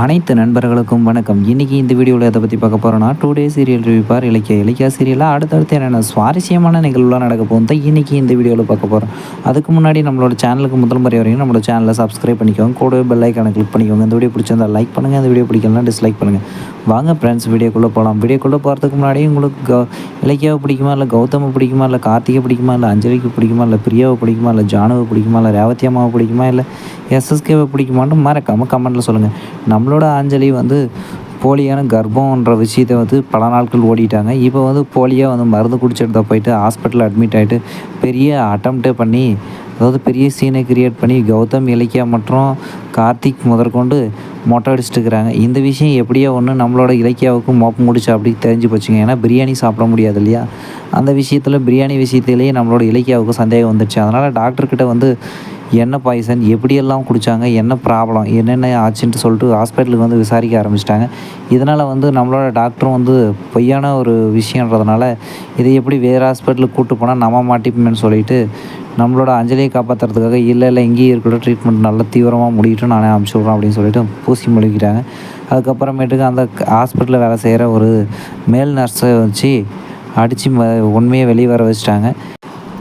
அனைத்து நண்பர்களுக்கும் வணக்கம். இன்றைக்கி இந்த வீடியோவில் எதை பற்றி பார்க்க போகிறோன்னா டூ டே சீரியல் ரிவிப்பார் இலக்கிய இலக்கிய சீரியலாக அடுத்தடுத்து என்னென்ன சுவாரஸ்யமான நிகழ்வுலாம் நடக்க போகும் தான் இன்றைக்கி இந்த வீடியோவில் பார்க்க போகிறோம் அதுக்கு முன்னாடி நம்மளோட சேனலுக்கு முதல் முறை வரையும் நம்மளோட சேனலை சப்ஸ்கிரைப் பண்ணிக்கோங்க. கூடவே பெல் ஐக்கானை கிளிக் பண்ணிக்கோங்க. இந்த வீடியோ பிடிச்சிருந்தா லைக் பண்ணுங்கள் இந்த வீடியோ பிடிக்கலாம் டிஸ்லைக் பண்ணுங்கள் வாங்க ஃப்ரெண்ட்ஸ் வீடியோக்குள்ளே போகலாம். வீடியோக்குள்ளே போகிறதுக்கு முன்னாடி உங்களுக்கு கௌ இலக்கியாவை பிடிக்குமா இல்லை கௌதமை பிடிக்குமா இல்லை கார்த்திகை பிடிக்குமா இல்லை அஞ்சலிக்கு பிடிக்குமா இல்லை பிரியாவை பிடிக்குமா இல்லை ஜானுவை பிடிக்குமா இல்லை ரேவதி அம்மாவை பிடிக்குமா இல்லை எஸ்எஸ்கேவை பிடிக்குமான்னு மறக்காமல் கமெண்ட்டில் சொல்லுங்கள் நம்மளோட அஞ்சலி வந்து போலியான கர்ப்பம்ன்ற விஷயத்தை வந்து பல நாட்கள் ஓடிட்டாங்க. இப்போ வந்து போலியாக வந்து மருந்து குடிச்சிட்டு போயிட்டு ஹாஸ்பிட்டலில் அட்மிட் ஆகிட்டு பெரிய அட்டம்ப்டே பண்ணி அதாவது பெரிய சீனை கிரியேட் பண்ணி கௌதம் இலக்கியா மற்றும் கார்த்திக் முதற்கொண்டு மொட்டை அடிச்சிட்டு இருக்கிறாங்க. இந்த விஷயம் எப்படியோ ஒன்று நம்மளோட இலக்கியாவுக்கு மோப்பம் முடிச்சு அப்படி தெரிஞ்சு போச்சுங்க. ஏன்னா பிரியாணி சாப்பிட முடியாது இல்லையா? அந்த விஷயத்தில் பிரியாணி விஷயத்திலேயே நம்மளோட இலக்கியாவுக்கு சந்தேகம் வந்துடுச்சு அதனால் டாக்டர்கிட்ட வந்து என்ன பாய்சன் எப்படியெல்லாம் குடித்தாங்க என்ன ப்ராப்ளம் என்னென்ன ஆச்சுன்ட்டு சொல்லிட்டு ஹாஸ்பிட்டலுக்கு வந்து விசாரிக்க ஆரம்பிச்சிட்டாங்க. இதனால் வந்து நம்மளோட டாக்டரும் வந்து பொய்யான ஒரு விஷயன்றதுனால இதை எப்படி வேறு ஹாஸ்பிட்டலுக்கு கூப்பிட்டு போனால் நம்ம மாட்டிப்போமேன்னு சொல்லிட்டு நம்மளோட அஞ்சலியை காப்பாற்றுறதுக்காக இல்லை இல்லை இங்கேயே இருக்கிற ட்ரீட்மெண்ட் நல்லா தீவிரமாக முடியட்டும் நானே அனுப்பிச்சி விட்றேன் அப்படின்னு சொல்லிட்டு பூசி முழுகிட்டாங்க. அதுக்கப்புறமேட்டுக்கு அந்த ஹாஸ்பிட்டலில் வேலை செய்கிற ஒரு மேல் நர்ஸை வச்சு அடித்து உண்மையை வெளியே வர வச்சுட்டாங்க.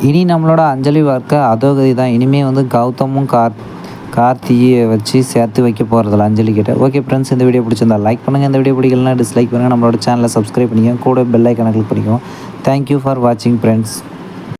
இனி நம்மளோட அஞ்சலி வார்க்க அதோகதி தான். இனிமேல் வந்து கௌதமும் கார் கார்த்தியை வச்சு சேர்த்து வைக்க போகிறதில்ல அஞ்சலி கிட்ட. ஓகே ஃப்ரெண்ட்ஸ் இந்த வீடியோ பிடிச்சிருந்தா லைக் பண்ணுங்கள் இந்த வீடியோ பிடிக்கலனா டிஸ்லைக் பண்ணுங்கள் நம்மளோட சேனலை சப்ஸ்கிரைப் பண்ணிக்கோங்க. கூட பெல் ஐக்கனை கிளிக் பண்ணிக்கோங்க. தேங்க்யூ ஃபார் வாட்சிங் ஃப்ரெண்ட்ஸ்